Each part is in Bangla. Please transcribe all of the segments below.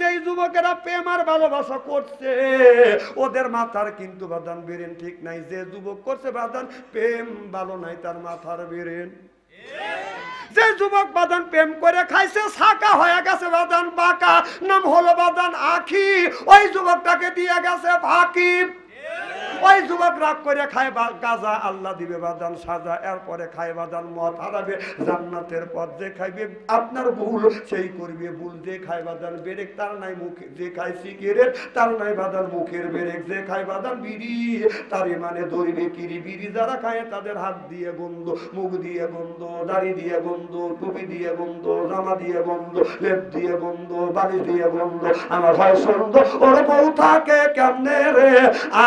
যেই যুবকেরা ভালোবাসা করছে, ওদের মাথার কিন্তু বাদান ঠিক নাই। যে যুবক করছে বাদান প্রেম ভালো নাই তার মাথার যে যুবক বাদান প্রেম করে খাইছে সাকা হয়ে গেছে বাদান বাঁকা, নাম হলো বাদান আখি। ওই যুবকটাকে দিয়ে গেছে ফাঁকি ওই যুবক রাগ করে খায় গাজা আল্লাহ দিবে বাদান সাজা, এরপরে খায় বাদান মদ হারাবে, জান্নাতের পথ যে খাইবে, আপনার ভুল সেই করবে, ভুল যে খায় বাদান বেরেক, তার নাই মুখে, যে খায় সিগারেট, তার নাই বাদান মুখের বেরেক, যে খায় বাদান বিড়ি, তার মানে দৈবে কিরি, বিড়ি যারা খায় তাদের হাত দিয়ে গন্ধ, মুখ দিয়ে গন্ধ, দাড়ি দিয়ে গন্ধ, টুপি দিয়ে গন্ধ, জামা দিয়ে গন্ধ, লেপ দিয়ে গন্ধ বাড়ি দিয়ে গন্ধ, আমার হয় সন্দ ওর বউ থাকে কেমনে রে?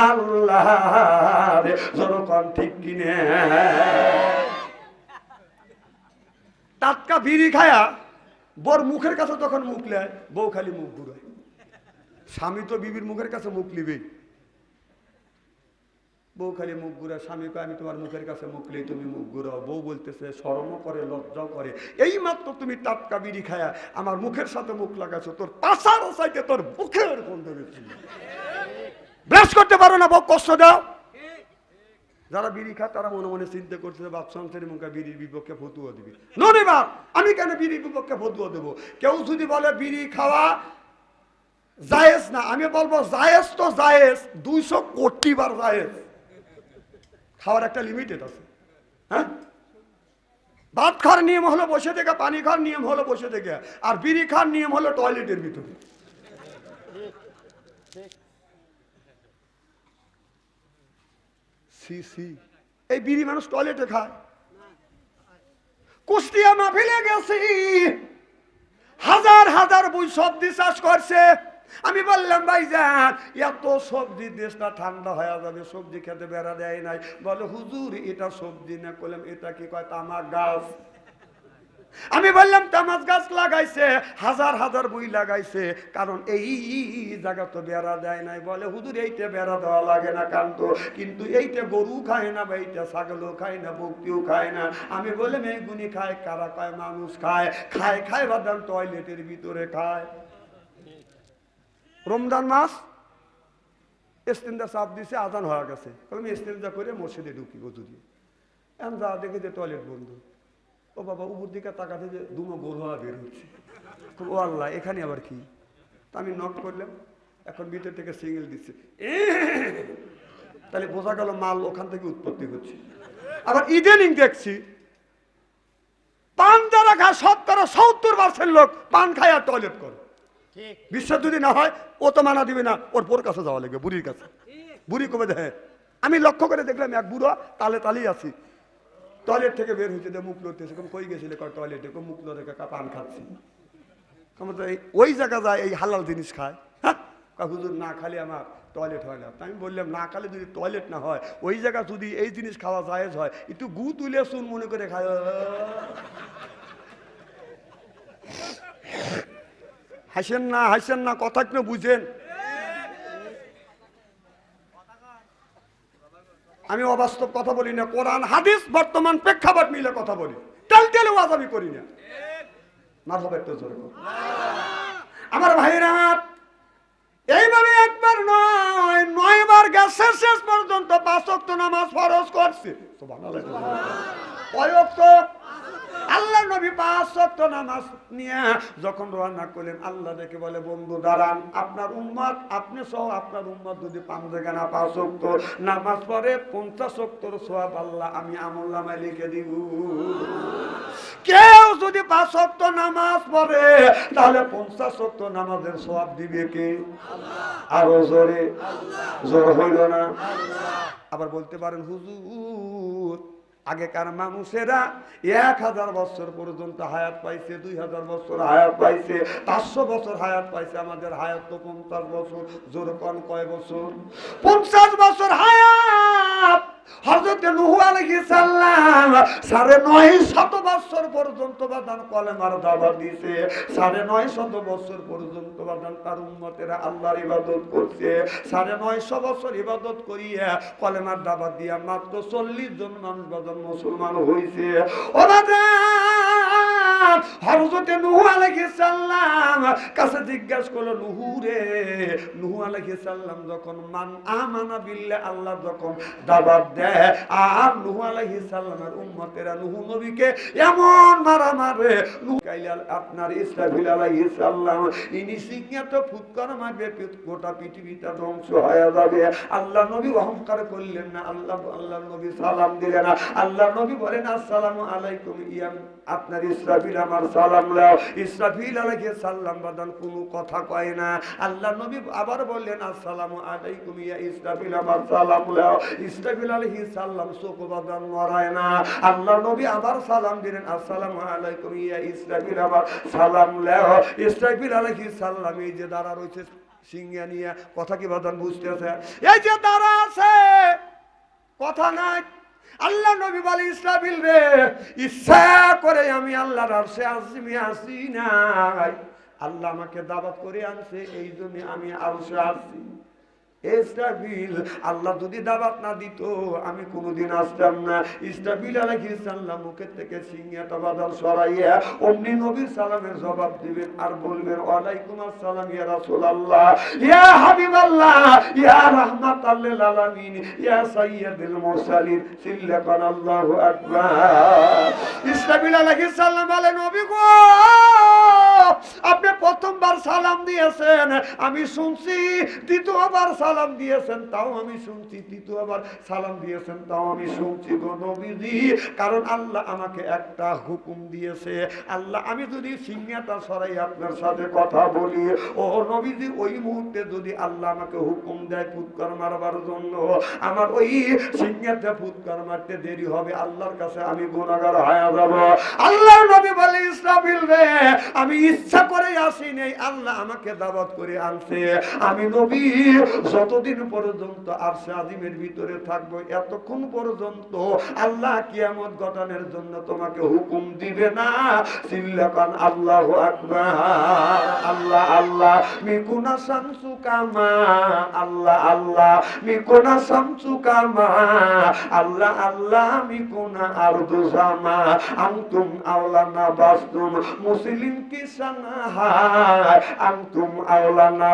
আল্লাহ রে জনকন ঠিক কিনে টাটকা বিড়ি খায়া বর মুখের কাছে তখন মুখ নেয় বউ খালি মুখ ঘুরায় স্বামী তো বিবির মুখের কাছে মুখ নিবেই বউ খালি মুখ ঘুরা স্বামী কয় আমি তোমার মুখের কাছে মুখ লি তুমি মুখ ঘুরাও বউ বলতেছে শরমও করে লজ্জাও করে এই মাত্র তুমি টাটকা বিড়ি খায়া আমার মুখের সাথে মুখ লাগাছো তোর পাশার সাইতে তোর মুখের গন্ধ বেশি ব্রাশ করতে পারো না, বউ, কষ্ট দাও। যারা বিড়ি খায়, তারা মনে মনে চিন্তা করছে, বাপ সংসারের মুখে বিড়ির বিপক্ষে ফতুয়া দিবি। নরে বাপ, আমি কেন বিড়ির বিপক্ষে ফতুয়া দেবো? কেউ যদি বলে বিড়ি খাওয়া জায়েজ না, আমি বলব জায়েজ তো জায়েজ, দুইশো কোটি বার জায়েজ। খাওয়ার একটা লিমিটেড আছে। হ্যাঁ? ভাত খাওয়ার নিয়ম হলো বসে থেকে, পানি খাওয়ার নিয়ম হলো বসে থেকে, আর বিড়ি খাওয়ার নিয়ম হলো টয়লেটের ভিতরে। সি সি এই বিড়ি মানুষ টয়লেটে খায়। কুষ্টিয়া মাহফিলে গেছি। হাজার হাজার বই সবজি চাষ করছে। আমি বললাম, ভাই যান, এত সবজি দেশটা ঠান্ডা হয়ে যাবে, সবজি খেতে বেড়া দেয় নাই। বলে, হুজুর, এটা সবজি না। করলাম এটা কি কয় তামাক গাছ? আমি বললাম তামাক গাছ লাগাইছে, হাজার হাজার বই লাগাইছে, কারণ এই জায়গা তো বেড়া দেয় নাই বলে, হুজুর, এইটা বেড়া দেওয়া লাগে না কান্ত কিন্তু এইটা গরু খায় না বা এইটা ছাগলও খায় না বক্তিও খায় না। আমি বললাম, এই গুনি খায়, কারা খায়, মানুষ খায় খায় খায় বাদাম টয়লেটের ভিতরে খায়। রমজান মাস এস্তেন্দা চাপ দিছে, আজান হয়ে গেছে। বললাম এস্তেন্দা করে মসজিদে ঢুকি গজু দিয়ে এখন যা দেখে যে টয়লেট বন্ধ। ও বাবা উপর দিকে তাকাতে যে দুমো হওয়া বের হচ্ছে। তো ও আল্লাহ এখানে আবার কি? তা আমি নক করলাম এখন ভিতর থেকে সিঙ্গেল দিচ্ছে। তাহলে বোঝা গেল মাল ওখান থেকে উৎপত্তি হচ্ছে। আবার ইদানিং দেখছি পান যারা খায় সত্তর সত্তর পার্সেন্ট লোক পান খায় আর টয়লেট করে। বিশ্বাস যদি না হয় ও তো মানা দিবে না ওর বোর কাছে যাওয়া লাগবে বুড়ির কাছে। বুড়ি কবে দেখে আমি লক্ষ্য করে দেখলাম এক বুড়ো তালে তালেই আছি। টয়লেট থেকে বের হয়েছে মুখ লড়তেছে কই গেছিলে? টয়লেটে কম মুখ লড়ে কা পান খাচ্ছি। কম তো ওই জায়গা যায়, এই হালাল জিনিস খায়। হ্যাঁ? না খালি আমার টয়লেট হয় না। আমি বললাম, না খালে যদি টয়লেট না হয়, ওই জায়গা যদি এই জিনিস খাওয়া জায়েজ হয়, একটু গু তুলে শুন, মনে করে খায়। হাসেন না হাসেন না, কথা কেন বুঝেন। আমি অবাস্তব কথা বলি না, কোরআন, হাদিস, বর্তমান প্রেক্ষাপট মিলে কথা বলি তেল তেলে ওয়াজ আমি করি না মাধব একটু জোরে। আমার ভাইরা এইভাবে একবার নয়, নয়বার গেছে, শেষ পর্যন্ত পাঁচ নামাজ ফরজ করছে। কয় ওয়াক্ত? আল্লাহ নবী পাঁচ নামাজ নিয়ে যখন রওনা করলেন, আল্লাহ দেখে বলে, বন্ধু, দাঁড়ান। আপনার উম্মত, আপনি সহ আপনার উম্মত যদি পান দেখে না, পাঁচ ওয়াক্ত নামাজ পড়ে, পঞ্চাশ ওয়াক্তর সোয়াব আল্লাহ, আমি আমল নামায় লিখে দিব। কেউ যদি পাঁচ ওয়াক্ত নামাজ পড়ে, তাহলে পঞ্চাশ ওয়াক্ত নামাজের সোয়াব দিবে কে? আরও জোরে। জোর হইল না? আবার বলতে পারেন, হুজুর আগেকার মানুষেরা এক হাজার বছর পর্যন্ত হায়াত পাইছে, দুই হাজার বছর হায়াত পাইছে, পাঁচশো বছর হায়াত পাইছে, আমাদের হায়াত তো পঞ্চাশ বছর, জোর কয় বছর? পঞ্চাশ বছর হায়াত! হজরত নুহু আলাইহিস সালাম সাড়ে নয় শত বছর পর্যন্ত বাদান কলেমার দাওয়াত দিছে। সাড়ে নয় শত বছর পর্যন্ত বাদান তার উম্মতেরা আল্লাহর ইবাদত করছে। সাড়ে নয়শো বছর ইবাদত করিয়া কলেমার দাওয়াত দিয়া মাত্র চল্লিশ জন মানুষ বাদান মুসলমান হইছে। ও বাদান! হরজতে নুহু আলাইহিস সালাম কাছে জিজ্ঞাসা করল, নুহু রে, নুহু আলাইহিস সালাম যখন মান আমানা বিল্লাহ, আল্লাহ যখন দেয়, আর নুহু আলাইহিস সালামের নুহু নবীকে এমন মারা মারে, নুহু কাইলাল আপনার ইসরাফিল আলাইহিস সালাম, ইনি সিগনেট ফুৎকার মারবে গোটা পৃথিবীটা ধ্বংস হয়ে যাবে। আল্লাহ নবী অহংকার করলেন না, আল্লাহ আল্লাহ নবী সালাম দিলেন না, আল্লাহ নবী বলেন, আসসালামু আলাইকুম ইয়াম আপনার ইসরাফিল আমার সালাম ইসরাফিল সালাম বাদান কোনো কথা কয় না। আল্লাহ নবী আবার বললেন, আসসালামু আলাইকুম ইয়া ইসরাফিল আমার সালাম ইসরাফিল আলাইহিস সালাম চোখ বাদান না। আল্লাহ নবী আবার সালাম দিলেন, আসসালামু আলাইকুম ইয়া ইসরাফিল আমার সালাম ইসরাফিল আলাইহিস সালাম এই যে দাঁড়া রয়েছে, সিংহা নিয়ে, কথা কি বাদান বুঝতেছে এই যে দাঁড়া আছে, কথা নাই। আল্লাহ নবী বলে ইসলামিল রে, ইচ্ছা করে আমি আল্লাহর আরশে আসিমি আসি নাই। আল্লাহ আমাকে দাবাত করে আনছে, এই জন্য আমি আরশে আসি। আল্লাহ যদি দাওয়াত না দিত, আমি কোনোদিন আসতাম না। ইসরাফিল আলাইহিস সালাম মুখের থেকে সিংহাটা বাদাল সরাইয়া অমনি নবীর সালামের জবাব দিবেন আর বলবেন, ওয়ালাইকুম আসসালাম ইয়া রাসূলুল্লাহ, ইয়া হাবিবাল্লাহ, ইয়া রাহমাতাল লিল আলামিন, ইয়া সাইয়্যিদুল মুরসালিন সিল্লাকান আল্লাহু আকবার। ইসরাফিল আলাইহিস সালাম বলেন নবী গো, আপনি প্রথমবার সালাম দিয়েছেন। আমি শুনছি, দ্বিতীয়বার সালাম দিয়েছেন, তাও আমি শুনছি। তৃতীয়বার সালাম দিয়েছেন, তাও আমি শুনছি গো নবীজি। কারণ আল্লাহ আমাকে একটা হুকুম দিয়েছে। আল্লাহ, আমি যদি সিংহাটা সরাই আপনার সাথে কথা বলি, ও নবীজি, ওই মুহূর্তে যদি আল্লাহ আমাকে হুকুম দেয় ফুৎকার মারবার জন্য, আমার ওই সিংহাতে ফুৎকার মারতে দেরি হবে, আল্লাহর কাছে আমি গুণাগার হয়ে যাব। আল্লাহ নবী বলে, ইসরাফিল রে, আমি ইচ্ছা করে আসি নেই আল্লাহ আমাকে দাওয়াত করে আনছে। আমি নবী যতদিন পর্যন্ত আরশে আজিমের ভিতরে থাকব, এতক্ষণ পর্যন্ত আল্লাহ কিয়ামত ঘটানোর জন্য তোমাকে হুকুম দিবে না। সিল্লাকান আল্লাহ আকবার। আল্লাহ আল্লাহ মিকুনা কামা। আল্লাহ আল্লাহ মিকুনা কামা। আল্লাহ আল্লাহ মিকুনা আওলানা মুসলিম কি সানহায় আনতুম আওলানা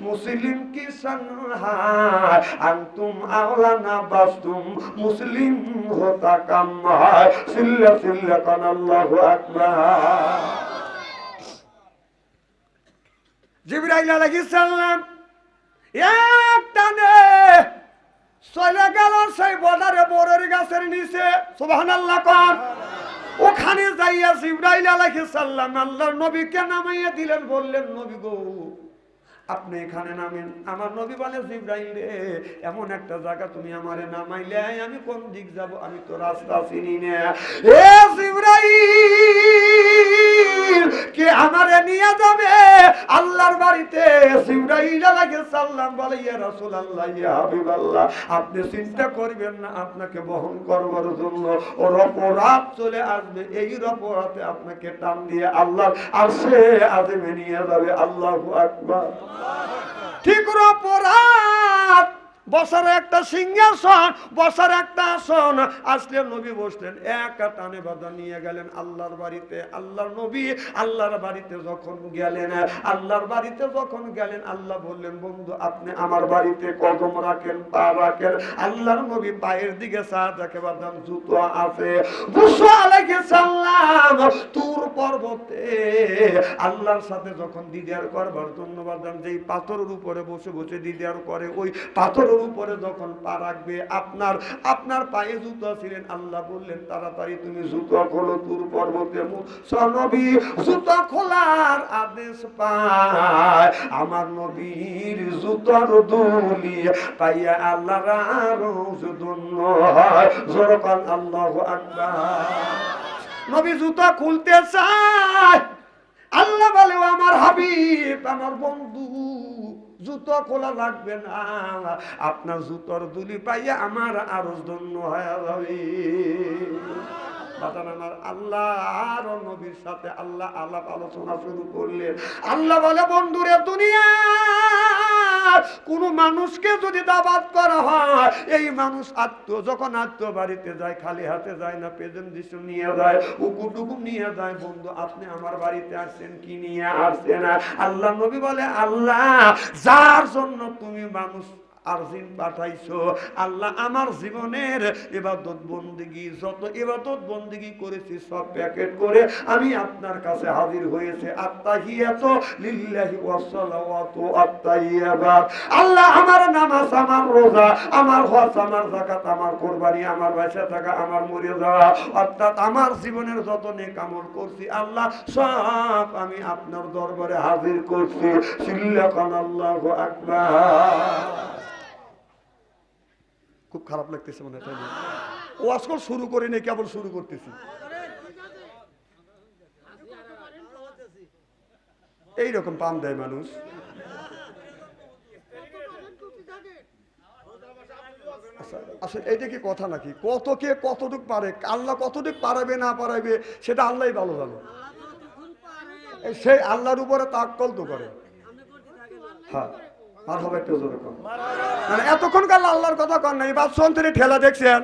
মুসলিম কি সানহায় আনতুম আওলানা বাস্তুম মুসলিম হতা কাম হয়, সিল্লা সিল্লা কান আল্লাহু আকবার। জিবরাইল আলাইহিস সালাম এক টানে চলে গেল সেই বর্ডারে বরের গাছের নিচে, সুবহানাল্লাহ কোন ওখানে যাইয়া জিবরাইল আলাইহিস সালাম আল্লাহর নবীকে নামাইয়া দিলেন, বললেন, নবী গো আপনি এখানে নামেন। আমার নবী বলে, জিব্রাইল রে, এমন একটা জায়গা তুমি আমারে নামাইলে, আমি কোন দিক যাব? আমি তো রাস্তা চিনি না। কে আমারে নিয়ে যাবে? আল্লাহর বাড়িতে বলে, ইয়া ইয়া আপনি চিন্তা করবেন না, আপনাকে বহন করবার জন্য ও রপরাত চলে আসবে। এই রপরাতে আপনাকে টান দিয়ে আল্লাহ আরশে আজমে নিয়ে যাবে। আল্লাহু আকবার। ঠিক অপরাধ বসার একটা সিংহাসন, বসার একটা আসন। আসলে নবী বসলেন, একা টানে বাধা নিয়ে গেলেন আল্লাহর বাড়িতে। আল্লাহর নবী আল্লাহর বাড়িতে যখন গেলেন, আল্লাহর বাড়িতে যখন গেলেন, আল্লাহ বললেন, বন্ধু, আপনি আমার বাড়িতে কদম রাখেন, পা রাখেন। আল্লাহর নবী পায়ের দিকে দেখে বাদাম জুতো আছে। বুসো আলাইকে সাল্লাম তুর পর্বতে আল্লাহর সাথে যখন দিদার করবার জন্য বাদাম যেই পাথরের উপরে বসে বসে দিদার করে, ওই পাথরের উপরে যখন পা রাখবে, আপনার আপনার পায়ে জুতো ছিলেন, আল্লাহ বললেন, তাড়াতাড়ি তুমি জুতো খোলো তুর পর্বতে সনবী জুতো খোলার আদেশ পায়। আমার নবীর জুতোর দুলি পাইয়া আল্লাহ জোরকান আল্লাহ নবী জুতো খুলতে চায়। আল্লাহ বলে আমার হাবিব, আমার বন্ধু জুতো খোলা লাগবে না। আপনার জুতোর দুলি পাইয়া আমার আরও ধন্য হয়ে আমার আল্লাহ সাথে আল্লাহ আলাপ আলোচনা শুরু করলেন। আল্লাহ বলে, বন্ধুরে, দুনিয়া কোন মানুষকে যদি দাবাত করা হয়, এই মানুষ আত্ম যখন আত্ম বাড়িতে যায়, খালি হাতে যায় না পেজন দিশু নিয়ে যায় উকুটুকু নিয়ে যায়, বন্ধু, আপনি আমার বাড়িতে আসছেন, কি নিয়ে আসছেন? আল্লাহ নবী বলে, আল্লাহ, যার জন্য তুমি মানুষ আরজিন পাঠাইছো। আল্লাহ আমার জীবনের এবাদত বন্দিগি, যত এবাদত বন্দিগি করেছি, সব প্যাকেট করে আমি আপনার কাছে হাজির হয়েছে। আত্তাহিয়াত লিল্লাহি ওয়া সালাওয়াতু আত্তাহিয়াবাত আল্লাহ আমার নামাজ, আমার রোজা, আমার হজ, আমার যাকাত, আমার কুরবানি, আমার থাকা, আমার মরে যাওয়া, অর্থাৎ আমার জীবনের যত নেক আমল করছি, আল্লাহ সব আমি আপনার দরবারে হাজির করছি। সিল্লাকান আল্লাহু আকবার। খুব খারাপ লাগতেছে মনে হয় ও আজকাল শুরু করি নি কেবল শুরু করতেছি। এইরকম পাম দেয় মানুষ। আচ্ছা, আসলে এইটা কি কথা নাকি? কত কে কতটুক পারে আল্লাহ কতটুক পারাবে না পারাবে সেটা আল্লাহ ভালো জানে। সেই আল্লাহর উপরে তাক্কল তো করে। হ্যাঁ। একটু জোরে। মানে এতক্ষণ কাল আল্লাহর কথা কর নাই বাপ সন্তানি ঠেলা দেখছেন।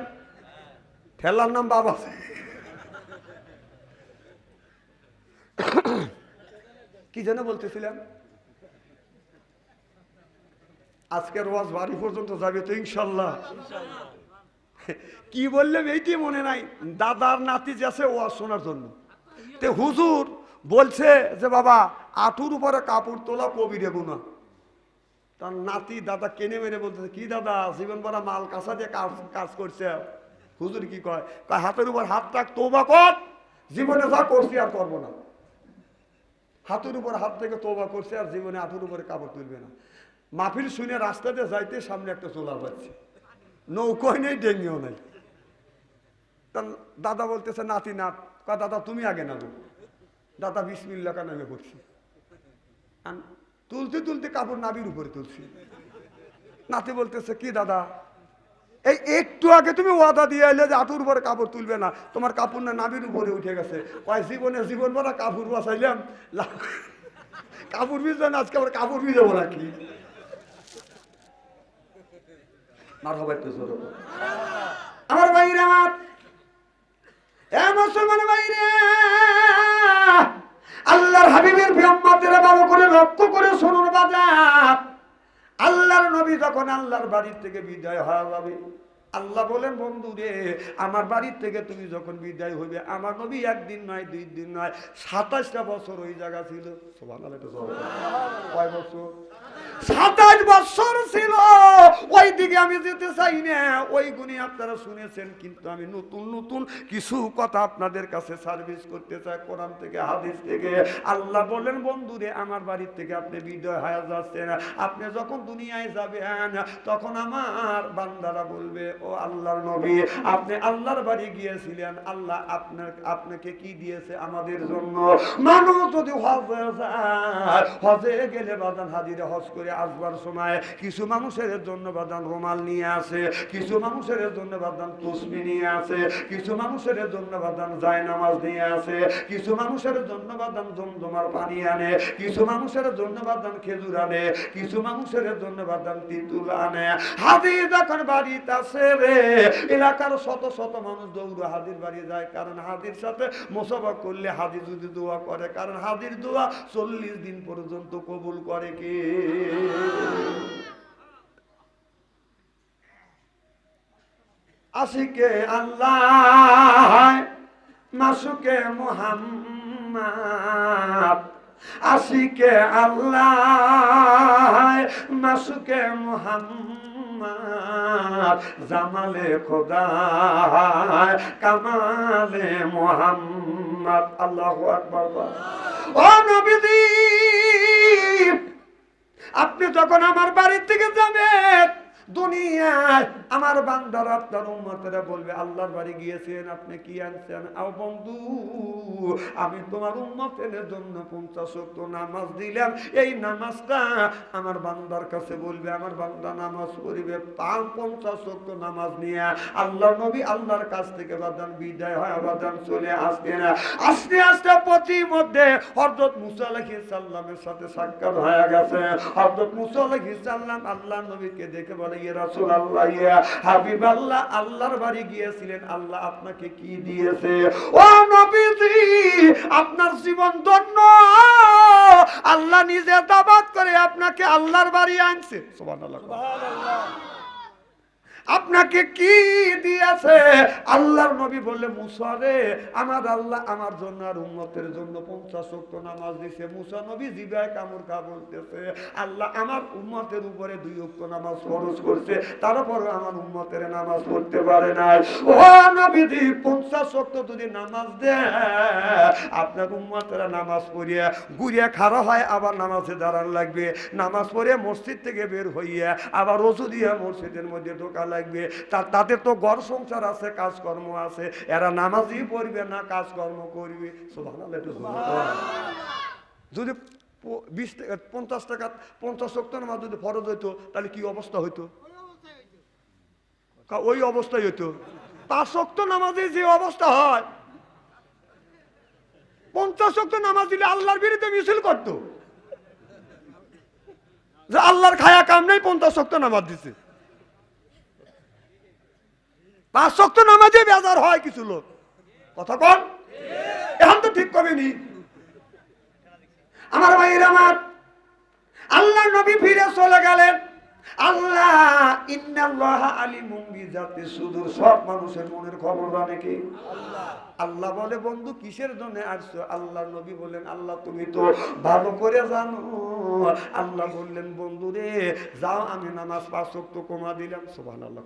ঠেলার নাম বাবা কি যেন বলতেছিলাম? আজকের ওয়াজ বাড়ি পর্যন্ত যাবে তো ইনশাল্লাহ। কি বললাম এইটি মনে নাই? দাদার নাতি যাচ্ছে ওয়াজ শোনার জন্য। তে হুজুর বলছে যে বাবা আঠুর উপরে কাপড় তোলা কবিরে গুনা তার নাতি, দাদা কেনে মেরে বলতেছে, কি দাদা, জীবন ভরা মাল কাঁচা দিয়ে কাজ কাজ করছে? হুজুর কি কয়? কয়, হাতের উপর হাত রাখ তোবা কর, জীবনে যা করছি আর করব না। হাতের উপর হাত থেকে তোবা করছে আর জীবনে হাতের উপরে কাপড় তুলবে না। মাফিল শুনে রাস্তাতে যাইতে সামনে একটা চোলা পাচ্ছে নৌকোয় নেই, ডেঙ্গিও নেই। তার দাদা বলতেছে, নাতি, নাত। কয়, দাদা, তুমি আগে নামো। দাদা বিসমিল্লা কা নামে পড়ছি আন তুলতে তুলতে কাপড় নাবির উপরে তুলছি। নাতি বলতেছে, কি দাদা? এই একটু আগে তুমি ওয়াদা দিয়ে এলে যে আটুর উপরে কাপড় তুলবে না, তোমার কাপড় না নাবির উপরে উঠে গেছে। কয়, জীবনে জীবন ভরা কাপড় বাসাইলাম কাপড় ভিজবে না, আজকে আবার কাপড় ভিজাবো নাকি আমার বাইরে আমার মুসলমান বাইরে আল্লাহর হাবিবের ভালো করে লক্ষ্য শুনুন বাজার। আল্লাহর নবী যখন আল্লাহর বাড়ির থেকে বিদায় হওয়া যাবে আল্লাহ বলেন, বন্ধু রে, আমার বাড়ির থেকে তুমি যখন বিদায় হইবে, আমার নবী একদিন নয়, দুই দিন নয়, সাতাশটা বছর ওই জায়গা ছিল। কয় বছর? সাতাশ বছর ছিল। ওই দিকে আমি যেতে চাই না। ওই গুণে আপনারা শুনেছেন, কিন্তু আমি নতুন নতুন কিছু কথা আপনাদের কাছে সার্ভিস করতে চাই, কোরআন থেকে, হাদিস থেকে। আল্লাহ বলেন বন্ধুরে আমার বাড়ির থেকে আপনি বিদয় হয়ে যাচ্ছেন। আপনি যখন দুনিয়ায় যাবেন, তখন আমার বান্দারা বলবে ও আল্লাহর নবী, আপনি আল্লাহর বাড়ি গিয়েছিলেন, আল্লাহ আপনার, আপনাকে কি দিয়েছে আমাদের জন্য? মানুষ যদি হজে গেলে বাদান হাজিরে হজ করে আসবার সময় কিছু মানুষের জন্য বাদান রুমাল নিয়ে আসে, কিছু মানুষের জন্য বাদান নিয়ে আসে, কিছু মানুষের জন্য বাদান যায় নামাজ নিয়ে আসে, কিছু মানুষের জন্য বাদান জমজমার পানি আনে, কিছু মানুষের জন্য বাদান খেজুর আনে, কিছু মানুষের জন্য বাদান তিতুল আনে। হাজি যখন বাড়িতে আসে রে এলাকার শত শত মানুষ দৌড় হাজির বাড়ি যায়, কারণ হাজির সাথে মোসাফা করলে হাজি যদি দোয়া করে, কারণ হাজির দোয়া চল্লিশ দিন পর্যন্ত কবুল করে কে? আশিকে আল্লাহ, মাসুকে মোহাম্মদ আশিকে আল্লাহ মাসুকে মোহাম্মদ, জামালে খোদা কামালে মোহাম্মদ। আল্লাহ আকবর ও নবীদীপ আপনি যখন আমার বাড়ির থেকে যাবেন দুনিয়ায় আমার বান্দার, আপনার বলবে, আল্লাহর বাড়ি গিয়েছেন, আপনি কি আনছেন? আও বন্ধু, আমি তোমার জন্য পঞ্চাশ নামাজ দিলাম। এই নামাজটা আমার বান্দার কাছে বলবে, আমার বান্দা নামাজ পাঁচ পঞ্চাশ নামাজ নিয়ে। আল্লাহ নবী আল্লাহর কাছ থেকে বাদান বিদায় হয় বাদান চলে না। আস্তে আস্তে পথি মধ্যে হরদত মুসা সাল্লামের সাথে সাক্ষাৎ হয়ে গেছে। হরদত মুসা সাল্লাম আল্লাহ নবীকে দেখে বলে আল্লাহ আপনাকে কি দিয়েছে? ও আপনার জীবন ধন্য। আল্লাহ নিজে দাবাত করে আপনাকে আল্লাহর বাড়ি আনছে। আপনাকে কি দিয়েছে? আল্লাহর নবী বললে, মুসা রে, আমার আল্লাহ আমার জন্য আর উম্মতের জন্য পঞ্চাশ ওয়াক্ত নামাজ দিছে। মুসা নবী জিবায় কামড় খা বলতেছে, আল্লাহ আমার উম্মতের উপরে দুই ওয়াক্ত নামাজ ফরজ করছে তারপরে আমার উম্মতের নামাজ পড়তে পারে না ও নবীজি, পঞ্চাশ ওয়াক্ত যদি নামাজ দেয় আপনার উম্মতেরা নামাজ পড়িয়া ঘুরিয়া খাড়া হয়, আবার নামাজে দাঁড়ান লাগবে। নামাজ পড়ে মসজিদ থেকে বের হইয়া আবার দিয়া মসজিদের মধ্যে ঢোকা লাগবে। তা- তাদের তো ঘর সংসার আছে, কাজকর্ম আছে। এরা নামাজই পড়বে না, কাজকর্ম করবে। যদি বিশ টাকা, পঞ্চাশ টাকা, পঞ্চাশ শক্ত নামাজ যদি ফরজ হইতো, তাহলে কি অবস্থা হইতো? ওই অবস্থায় হইতো। পাঁচ শক্ত নামাজে যে অবস্থা হয়, পঞ্চাশ শক্ত নামাজ দিলে আল্লাহর বিরুদ্ধে মিছিল করতো। আল্লাহর খায়া কাম নেই, পঞ্চাশ শক্ত নামাজ দিছে। পাঁচ শক্ত নামাজে বেজার হয় কিছু লোক। কথা কন এখন তো ঠিক কবেনি আমার ভাইয়ের আমার। আল্লাহ নবী ফিরে চলে গেলেন। আল্লাহ ইন্নাল্লাহ আলিমুম বিজাতি সুদূর। সব মানুষের মনের খবর জানে কি? আল্লাহ বলে বন্ধু কিসের জন্য আসছো? আল্লাহ নবী বললেন আল্লাহ তুমি তো ভালো করে জানো। আল্লাহ বললেন বন্ধু রে যাও আমি নামাজ পাঁচ ওয়াক্ত কমা দিলাম। সুবহানাল্লাহ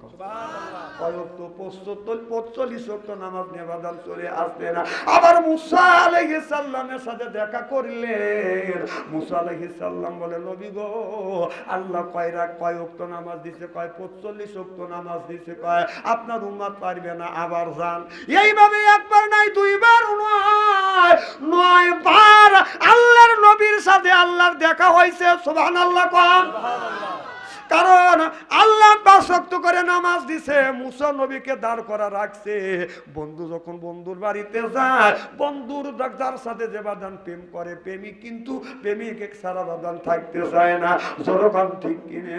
কয়ক্ত পঁচত্তর পঁচল্লিশ ওয়াক্ত নামাজ নেবাদান চলে আসবে না। আবার মুসা আলাইহিস সাল্লামের সাথে দেখা করলেন। মুসা আলাইহিস সাল্লাম বলে নবী গো আল্লাহ কয় রাখ কয় নামাজ দিছে কয় পঁচল্লিশ নামাজ দিছে কয় আপনার উম্মাদ পারবে না আবার যান। এইভাবে একবার নাই দুইবার নয় নয় বার আল্লাহর নবীর সাথে আল্লাহর দেখা হয়েছে, সুবহানাল্লাহ কোন। কারণ আল্লাহ বাসক্ত করে নামাজ দিছে, মুসা নবীকে দাঁড় করা রাখছে। বন্ধু যখন বন্ধুর বাড়িতে যায়, বন্ধুর ডাক্তার সাথে যে বাদান প্রেম করে, প্রেমিক কিন্তু প্রেমিক সারা বাদান থাকতে চায় না। জনগণ ঠিক কিনে।